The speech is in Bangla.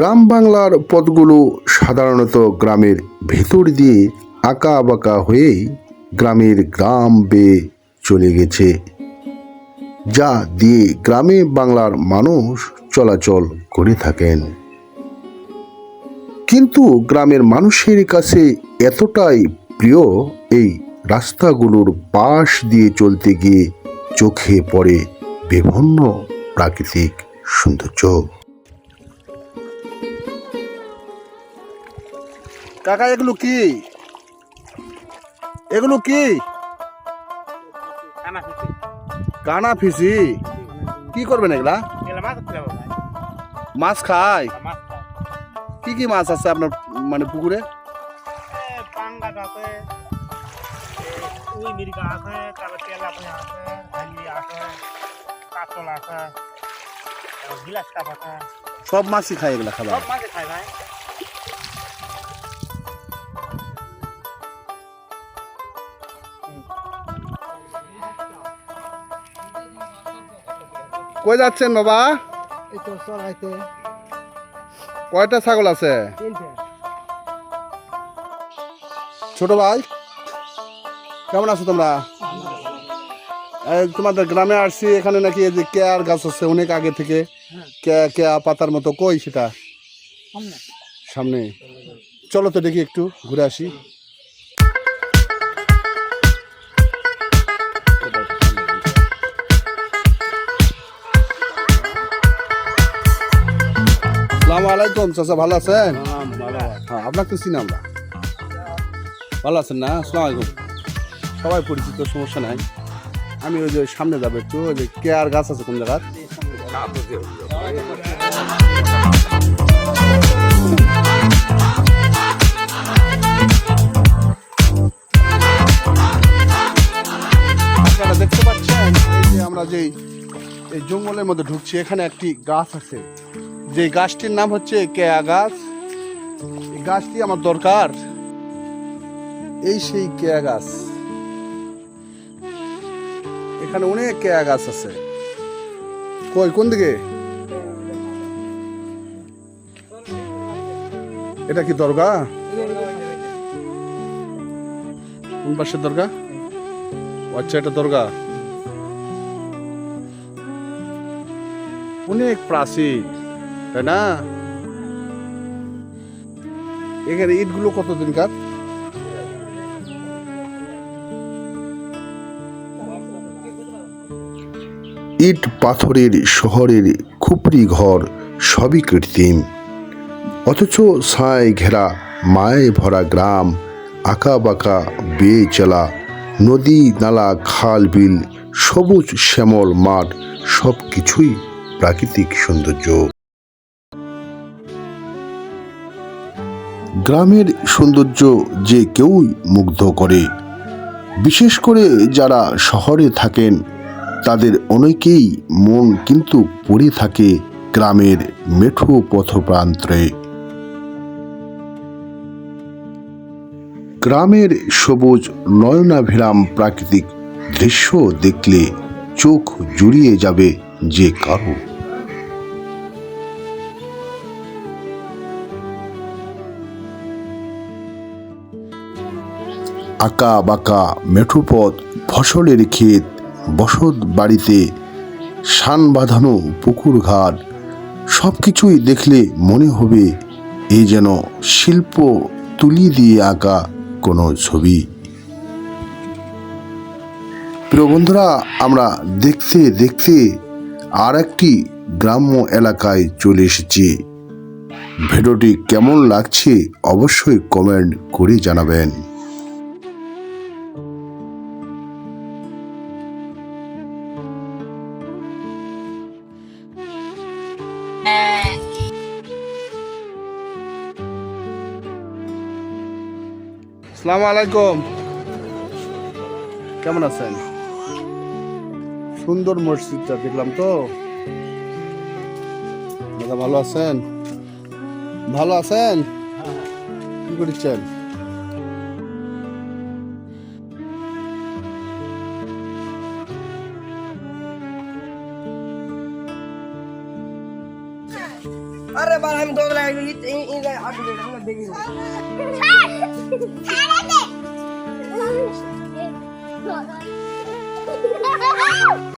গ্রাম বাংলার পথগুলো সাধারণত গ্রামের ভেতর দিয়ে আঁকা বাঁকা হয়েই গ্রামের গ্রাম বেয়ে চলে গেছে। যা দিয়ে গ্রামে বাংলার মানুষ চলাচল করে থাকেন। কিন্তু গ্রামের মানুষের কাছে এতটাই প্রিয় এই রাস্তাগুলোর পাশ দিয়ে চলতে গিয়ে চোখে পড়ে বিভিন্ন প্রাকৃতিক সৌন্দর্য। কাকা এগুলো কি? এগুলো কি? কানা ফিসি কি করবেন এগুলা? মাছ ভাই মাছ খায়? কি কি মাছ আছে আপনার মানে পুকুরে? সব মাছই খায় এগুলা খাবার? সব মাছে খায় ভাই। কই যাচ্ছেন বাবা? এই তো চড়াইতে কয়টা ছাগল আছে? ছোট ভাই কেমন আছো তোমরা? তোমাদের গ্রামে আসছি এখানে নাকি এই যে কেয়ার গাছ আছে অনেক আগে থেকে। কেয়া কেয়া পাতার মতো কই সেটা? সামনে। চলো তো দেখি একটু ঘুরে আসি। আলাইকুম চাচা ভালো আছেন? হ্যাঁ আপনাকে তো চিনি আমরা। ভালো আছেন না? আসসালামু আলাইকুম। সবাই পরিচিত সমস্যা নাই। আমি ওই যে সামনে যাব একটু ওই যে কেয়ার গাছ আছে কোন জায়গার? আপনারা দেখতে পাচ্ছেন এই যে আমরা যেই এই জঙ্গলের মধ্যে ঢুকছি এখানে একটি গাছ আছে। যে গাছটির নাম হচ্ছে কেয়া গাছ, এই গাছটি আমার দরকার। এই সেই কেয়া গাছ। এখানে অনেক কেয়া গাছ আছে। কই, কোন দিকে? এটা কি দরগা? কোন পাশে দরগা? আচ্ছা এটা দরগা। অনেক প্রাচীন। তাই না। এখানে ইট পাথরের শহরের খুপড়ি ঘর, সবই কৃত্রিম। অথচ ছায় ঘেরা, মায়ে ভরা গ্রাম আঁকা বাঁকা বেয়ে চলা, নদী নালা, খাল বিল, সবুজ শ্যামল মাঠ সব কিছুই প্রাকৃতিক সৌন্দর্য। গ্রামের সৌন্দর্য যে কেউই মুগ্ধ করে। বিশেষ করে যারা শহরে থাকেন, তাদের অনেকেই মন কিন্তু পড়ে থাকে গ্রামের মেঠো পথপ্রান্তরে গ্রামের সবুজ নয়নাভিরাম প্রাকৃতিক দৃশ্য দেখলে চোখ জুড়িয়ে যাবে যে কারও আঁকা বাঁকা মেঠোপথ, ফসলের ক্ষেত, বসত বাড়িতে, শান বাঁধানো পুকুর ঘাট সব কিছুই দেখলে মনে হবে এই যেন শিল্প তুলি দিয়ে আঁকা কোনো ছবি। প্রিয় বন্ধুরা, আমরা দেখতে দেখতে আর একটি গ্রাম্য এলাকায় চলে এসেছি। ভিডিওটি কেমন লাগছে অবশ্যই কমেন্ট করে জানাবেন। সালাম আলাইকুম। কেমন আছেন? সুন্দর মসজিদটা দেখলাম তো। দাদা ভালো আছেন? ভালো আছেন? কি করছেন? अरे बाल हम दो लाइन में इतने इतने आठ मिनट हमने देगी खाने दे।